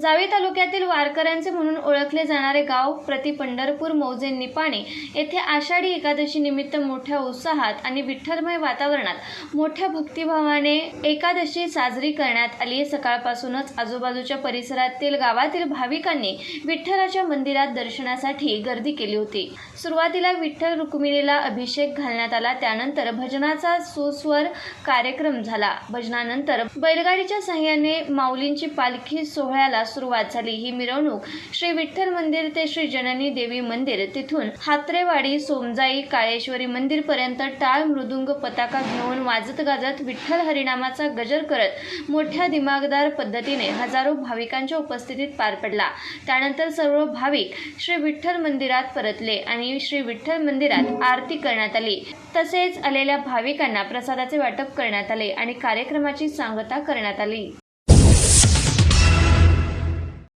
जावी तालुक्यातील वारकऱ्यांचे म्हणून ओळखले जाणारे गाव प्रति पंढरपूर मौजे निपाणे येथे आषाढी एकादशी निमित्त मोठ्या उत्साहात आणि विठ्ठलमय वातावरणात मोठ्या भक्तिभावाने एकादशी साजरी करण्यात आली. सकाळपासूनच आजूबाजूच्या परिसरातील गावातील भाविकांनी विठ्ठलाच्या मंदिरात दर्शनासाठी गर्दी केली होती. सुरुवातीला विठ्ठल रुक्मिणीला अभिषेक घालण्यात आला. त्यानंतर भजनाचा सुस्वर कार्यक्रम झाला. भजनानंतर बैलगाडीच्या सहाय्याने माऊलींची पालखी सोहळ्याला सुरुवात झाली. ही मिरवणूक श्री विठ्ठल मंदिर ते श्री जननी देवी मंदिर तिथून हात्रेवाडी सोमजाई काळेश्वरी मंदिर पर्यंत टाळ मृदुंग पताका घेऊन वाजत गाजत विठ्ठल हरिनामाचा गजर करत मोठ्या दिमागदार पद्धतीने हजारो भाविकांच्या उपस्थितीत पार पडला. त्यानंतर सर्व भाविक श्री विठ्ठल मंदिरात परतले आणि श्री विठ्ठल मंदिरात आरती करण्यात आली. तसेच आलेल्या भाविकांना प्रसादाचे वाटप करण्यात आले आणि कार्यक्रमाची सांगता करण्यात आली.